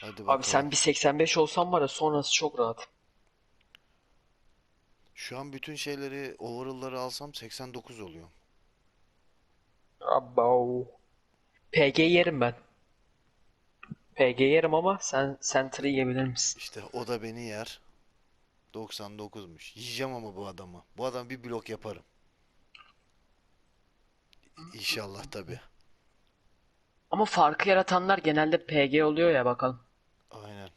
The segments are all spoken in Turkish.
Hadi bakalım. Abi sen bir 85 olsan var ya sonrası çok rahat. Şu an bütün şeyleri, overall'ları alsam 89 oluyor. Abo. PG yerim ben. PG yerim ama sen Center'ı yiyebilir misin? İşte o da beni yer. 99'muş. Yiyeceğim ama bu adamı. Bu adam bir blok yaparım. İnşallah tabii. Ama farkı yaratanlar genelde PG oluyor ya bakalım. Aynen.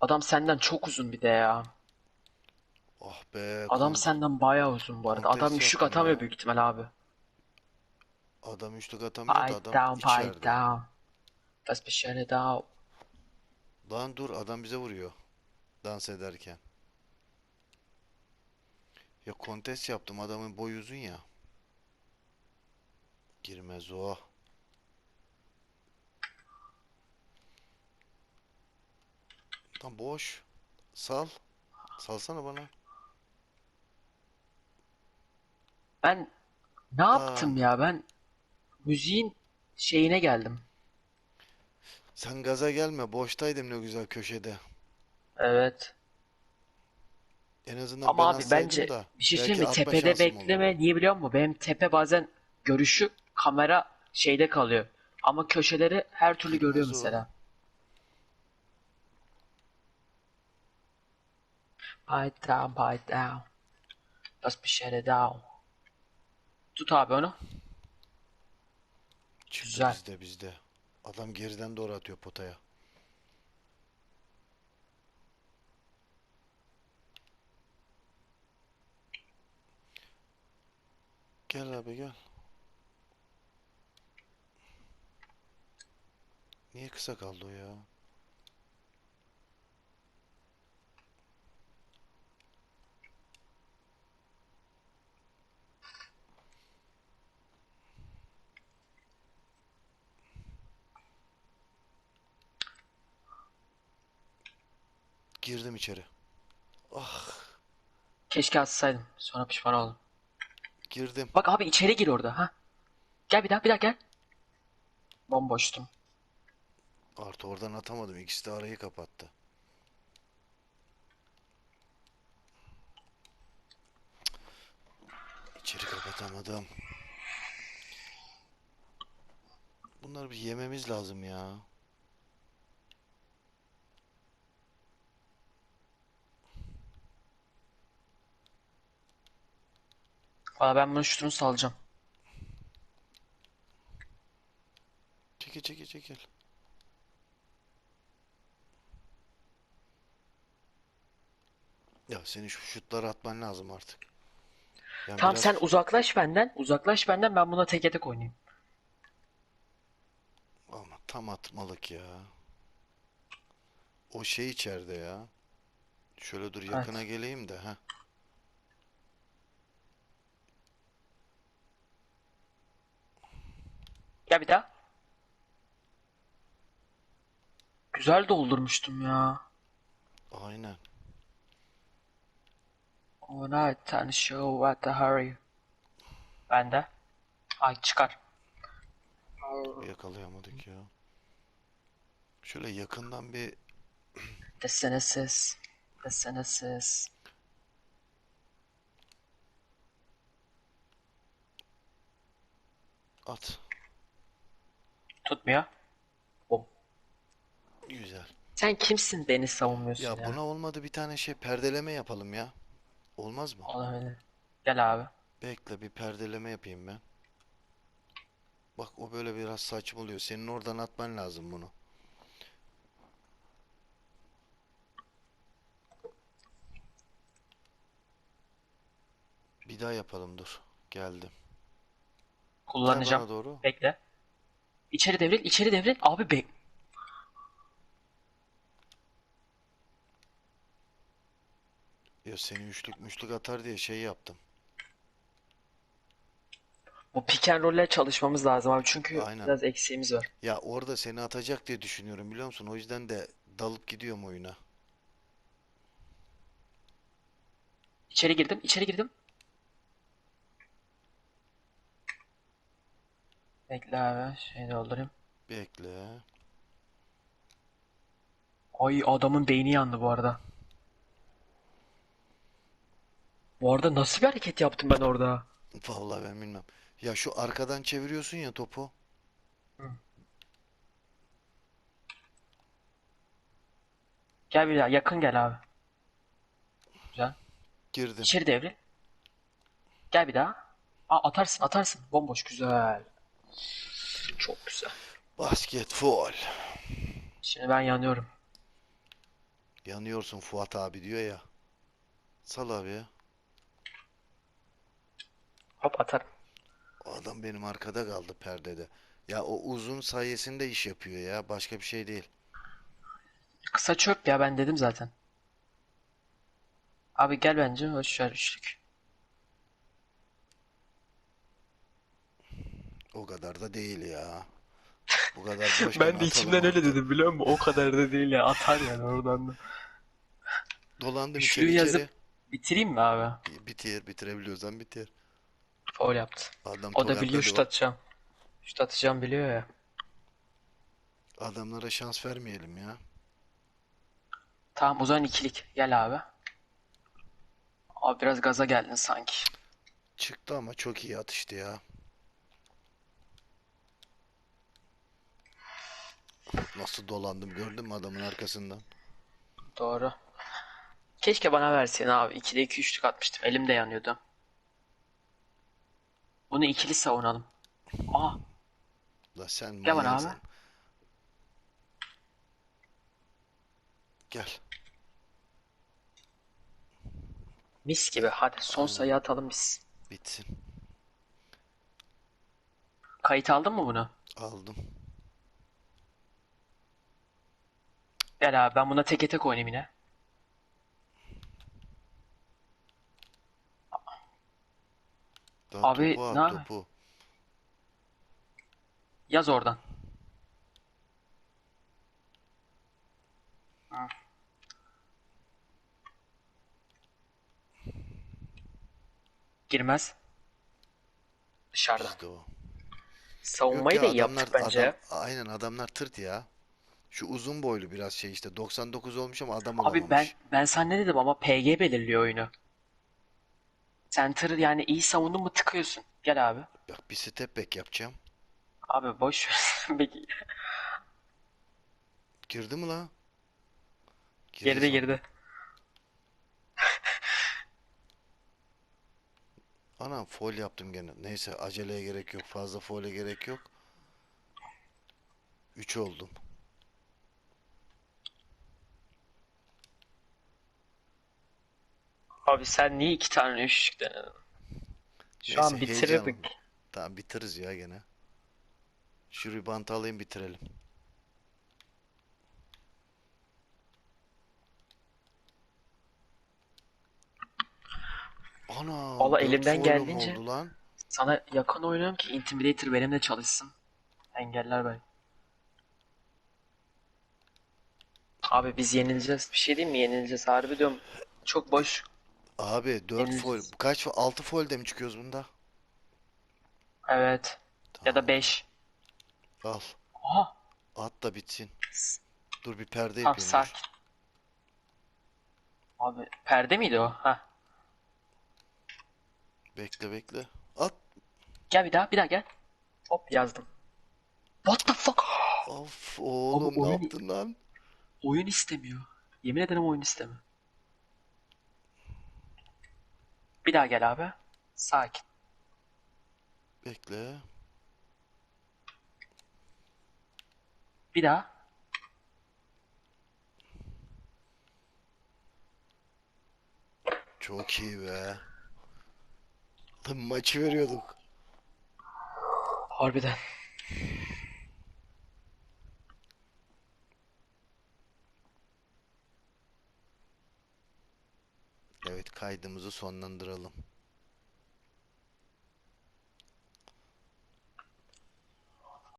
Adam senden çok uzun bir de ya. Ah be. Adam kon- senden bayağı uzun bu arada. Adam üçlük yaptım atamıyor ya. büyük ihtimal abi. Adam üçlük atamıyor da Pipe adam down, pipe içeride. down. Let's be shut it out. Lan dur adam bize vuruyor. Dans ederken. Ya kontes yaptım adamın boyu uzun ya. Girmez o. Tam boş. Sal. Salsana bana. Ben ne yaptım ya ben müziğin şeyine geldim. Sen gaza gelme. Boştaydım ne güzel köşede. Evet. En azından Ama ben abi bence da bir şey belki söyleyeyim mi? atma Tepede şansım bekleme olurdu. niye biliyor musun? Benim tepe bazen görüşü kamera şeyde kalıyor. Ama köşeleri her türlü görüyor o. mesela. Pipe down, pipe down. Be shut it down. Tut abi onu. Çıktı Güzel. bizde bizde. Adam geriden doğru atıyor potaya. Gel abi gel. Niye kısa kaldı o ya? Girdim içeri. Ah, Keşke atsaydım. Sonra pişman oldum. girdim. Bak abi içeri gir orada ha. Gel bir daha bir daha gel. Bomboştum. Artı oradan atamadım. İkisi de arayı kapattı. İçeri kapatamadım. Bunları bir yememiz lazım ya. Valla ben bunu şutunu salacağım. Çekil çekil çekil. Ya senin şu şutları atman lazım artık. Yani Tamam biraz- sen uzaklaş benden. Uzaklaş benden ben buna teke tek oynayayım. Ama tam atmalık ya. O şey içeride ya. Şöyle dur yakına geleyim de ha. Gel bir daha. Güzel doldurmuştum ya. Aynen. Alright, time show at the hurry. Bende. Ay çıkar. Yakalayamadık ya. Şöyle yakından bir Desene ses. Desene ses. at. Tutmuyor. Bom. Güzel. Sen kimsin beni savunmuyorsun Ya ya? buna olmadı bir tane şey perdeleme yapalım ya. Olmaz mı? Olabilir. Gel abi. Bekle bir perdeleme yapayım ben. Bak o böyle biraz saçma oluyor. Senin oradan atman lazım bunu. Bir daha yapalım dur. Geldim. Gel Kullanacağım. bana doğru. Bekle. İçeri devril, içeri devril. Abi bek. Ya seni üçlük müşlük atar diye şey yaptım. Bu pick and roll'le çalışmamız lazım abi çünkü Aynen. biraz eksiğimiz var. Ya orada seni atacak diye düşünüyorum biliyor musun? O yüzden de dalıp gidiyorum oyuna. İçeri girdim, içeri girdim. Bekle abi. Şeyi doldurayım. Bekle. Ay adamın beyni yandı bu arada. Bu arada nasıl bir hareket yaptım ben orada? Vallahi ben bilmem. Ya şu arkadan çeviriyorsun ya topu. Gel bir daha yakın gel abi. Güzel. Girdim. İçeri devri. Gel bir daha. Aa, atarsın atarsın. Bomboş güzel. Çok güzel. Basketbol. Şimdi ben yanıyorum. Yanıyorsun Fuat abi diyor ya. Sal abi ya. Hop atarım. O adam benim arkada kaldı perdede. Ya o uzun sayesinde iş yapıyor ya. Başka bir şey değil. Kısa çöp ya ben dedim zaten. Abi gel bence hoş ver üçlük. O kadar da değil ya. Bu kadar Ben de içimden öyle dedim biliyor musun? O kadar da değil ya. Atar yani oradan da. Dolandım Üçlüyü içeri yazıp içeri. bitireyim mi abi? Bitir, bitirebiliyorsan bitir. Foul yaptı. Adam O da biliyor şut atacağım. Şut atacağım biliyor ya. Adamlara şans vermeyelim ya. Tamam o zaman ikilik. Gel abi. Abi biraz gaza geldin sanki. Çıktı ama çok iyi atıştı ya. Nasıl dolandım gördün mü adamın arkasından? Doğru. Keşke bana verseydin abi. 2'de 2 üçlük atmıştım. Elim de yanıyordu. Bunu ikili savunalım. Aa La sen Gel bana manyaksın. abi. Gel. mis gibi. Hadi son sayı atalım biz. Bitsin. Kayıt aldın mı bunu? Aldım. Gel abi ben buna teke tek oynayayım yine. Daha Abi, topu ne topu. Yaz oradan. Bizde Girmez. Dışarıda. o. Yok Savunmayı ya da iyi adamlar yaptık bence. adam aynen adamlar tırt ya. Şu uzun boylu biraz şey işte 99 olmuş ama adam Abi ben ben sana ne dedim ama PG belirliyor oyunu. Center yani iyi savundun mu tıkıyorsun. Gel abi. Bak bir step back yapacağım. Abi boş ver. Peki. Girdi mi la? Girdi sandım. girdi. Anam foul yaptım gene. Neyse aceleye gerek yok. Fazla foul'e gerek yok. 3 oldum. Abi sen niye iki tane üçlük denedin? Şu an Neyse, bitirirdik. heyecanım. Tamam bitiririz ya gene. Şu ribantı alayım bitirelim. Ana Valla dört elimden geldiğince- oldu lan. Sana yakın oynuyorum ki Intimidator benimle çalışsın. Engeller beni. Abi biz yenileceğiz. Bir şey diyeyim mi? Yenileceğiz. Harbi diyorum. Çok boş. Abi 4 Yenileceğiz. foul. Kaç 6 foul'de mi çıkıyoruz bunda? Evet. Ya da 5. Al. Aha. At da bitsin. Dur bir perde Tamam yapayım dur. sakin. Abi perde miydi o? Ha. Bekle bekle. At. Gel bir daha. Bir daha gel. Hop yazdım. What the fuck? Of oğlum ne oyun- yaptın lan? Oyun istemiyor. Yemin ederim oyun istemiyor. Bir daha gel abi. Sakin. Bekle. Bir daha. Çok iyi be. Lan maçı veriyorduk. Harbiden. Evet kaydımızı sonlandıralım.